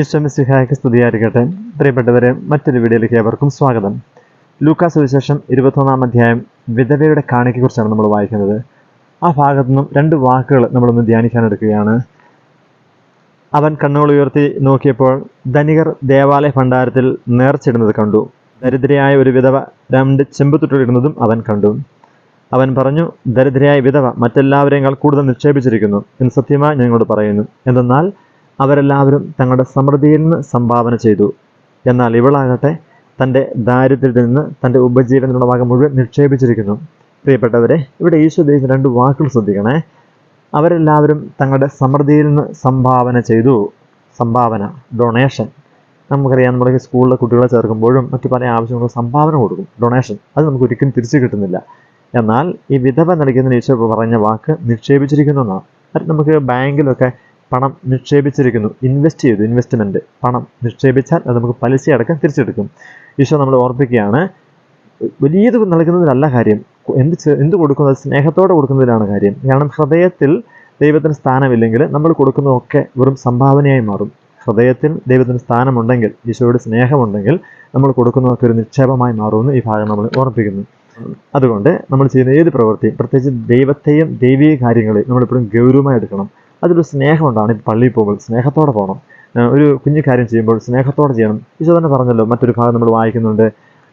ഈശ്വമിസിഹായ്ക്ക് സ്തുതിയായിരിക്കട്ടെ. പ്രിയപ്പെട്ടവരെ മറ്റൊരു വീഡിയോയിലേക്ക് ഏവർക്കും സ്വാഗതം. ലൂക്കാസ് സുവിശേഷം ഇരുപത്തൊന്നാം അധ്യായം വിധവയുടെ കാണിക്കെക്കുറിച്ചാണ് നമ്മൾ വായിക്കുന്നത്. ആ ഭാഗത്തു നിന്നും രണ്ട് വാക്കുകൾ നമ്മളൊന്ന് ധ്യാനിക്കാനെടുക്കുകയാണ്. അവൻ കണ്ണുകൾ ഉയർത്തി നോക്കിയപ്പോൾ ധനികർ ദേവാലയ ഭണ്ഡാരത്തിൽ നേർച്ചിടുന്നത് കണ്ടു. ദരിദ്രയായ ഒരു വിധവ രണ്ട് ചെമ്പുത്തുട്ടിടുന്നതും അവൻ കണ്ടു. അവൻ പറഞ്ഞു ദരിദ്രയായ വിധവ മറ്റെല്ലാവരെയും കൂടുതൽ നിക്ഷേപിച്ചിരിക്കുന്നു എന്ന് സത്യമായി ഞങ്ങളോട് പറയുന്നു. എന്തെന്നാൽ അവരെല്ലാവരും തങ്ങളുടെ സമൃദ്ധിയിൽ നിന്ന് സംഭാവന ചെയ്തു. എന്നാൽ ഇവളാകട്ടെ തന്റെ ദാരിദ്ര്യത്തിൽ നിന്ന് തന്റെ ഉപജീവനത്തിനുള്ള ഭാഗം മുഴുവൻ നിക്ഷേപിച്ചിരിക്കുന്നു. പ്രിയപ്പെട്ടവരെ ഇവിടെ ഈശോ ദൈവം രണ്ട് വാക്കുകൾ ശ്രദ്ധിക്കണേ. അവരെല്ലാവരും തങ്ങളുടെ സമൃദ്ധിയിൽ നിന്ന് സംഭാവന ചെയ്തു. സംഭാവന ഡൊണേഷൻ നമുക്കറിയാം നമ്മുടെ സ്കൂളിലെ കുട്ടികളെ ചേർക്കുമ്പോഴും മറ്റു പല ആവശ്യങ്ങളും സംഭാവന കൊടുക്കും. ഡൊണേഷൻ അത് നമുക്ക് ഒരിക്കലും തിരിച്ചു കിട്ടുന്നില്ല. എന്നാൽ ഈ വിധവ നൽകുന്ന ഈശോ പറഞ്ഞ വാക്ക് നിക്ഷേപിച്ചിരിക്കുന്നു എന്നാണ്. അത് നമുക്ക് ബാങ്കിലൊക്കെ പണം നിക്ഷേപിച്ചിരിക്കുന്നു. ഇൻവെസ്റ്റ് ചെയ്തു ഇൻവെസ്റ്റ്മെന്റ് പണം നിക്ഷേപിച്ചാൽ അത് നമുക്ക് പലിശ അടക്കം തിരിച്ചെടുക്കും. ഈശോ നമ്മൾ ഓർപ്പിക്കുകയാണ് വലിയത് നൽകുന്നതിലല്ല കാര്യം. എന്ത് എന്ത് കൊടുക്കുന്നത് സ്നേഹത്തോടെ കൊടുക്കുന്നതിലാണ് കാര്യം. കാരണം ഹൃദയത്തിൽ ദൈവത്തിന് സ്ഥാനമില്ലെങ്കിൽ നമ്മൾ കൊടുക്കുന്നതൊക്കെ വെറും സംഭാവനയായി മാറും. ഹൃദയത്തിൽ ദൈവത്തിന് സ്ഥാനമുണ്ടെങ്കിൽ ഈശോയുടെ സ്നേഹമുണ്ടെങ്കിൽ നമ്മൾ കൊടുക്കുന്നതൊക്കെ ഒരു നിക്ഷേപമായി മാറുമെന്ന് ഈ ഭാഗം നമ്മൾ ഓർപ്പിക്കുന്നു. അതുകൊണ്ട് നമ്മൾ ചെയ്യുന്ന ഏത് പ്രവൃത്തിയും പ്രത്യേകിച്ച് ദൈവത്തെയും ദൈവീയ കാര്യങ്ങളെയും നമ്മളെപ്പോഴും ഗൗരവമായി എടുക്കണം. അതിലൊരു സ്നേഹമുണ്ടാണ് പള്ളിയിൽ പോകുമ്പോൾ സ്നേഹത്തോടെ പോകണം. ഒരു കുഞ്ഞു കാര്യം ചെയ്യുമ്പോൾ സ്നേഹത്തോടെ ചെയ്യണം. ഈശോ തന്നെ പറഞ്ഞല്ലോ മറ്റൊരു ഭാഗം നമ്മൾ വായിക്കുന്നുണ്ട്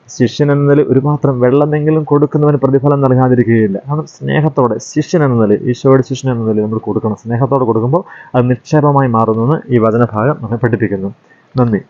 ശിഷ്യൻ എന്ന നില ഒരു മാത്രം വെള്ളമെങ്കിലും കൊടുക്കുന്നവന് പ്രതിഫലം നൽകാതിരിക്കുകയില്ല. കാരണം സ്നേഹത്തോടെ ശിഷ്യൻ എന്ന നില ഈശോയുടെ ശിഷ്യൻ എന്ന നില നമ്മൾ കൊടുക്കണം. സ്നേഹത്തോടെ കൊടുക്കുമ്പോൾ അത് നിക്ഷേപമായി മാറുന്നെന്ന് ഈ വചനഭാഗം നമ്മെ പഠിപ്പിക്കുന്നു. നന്ദി.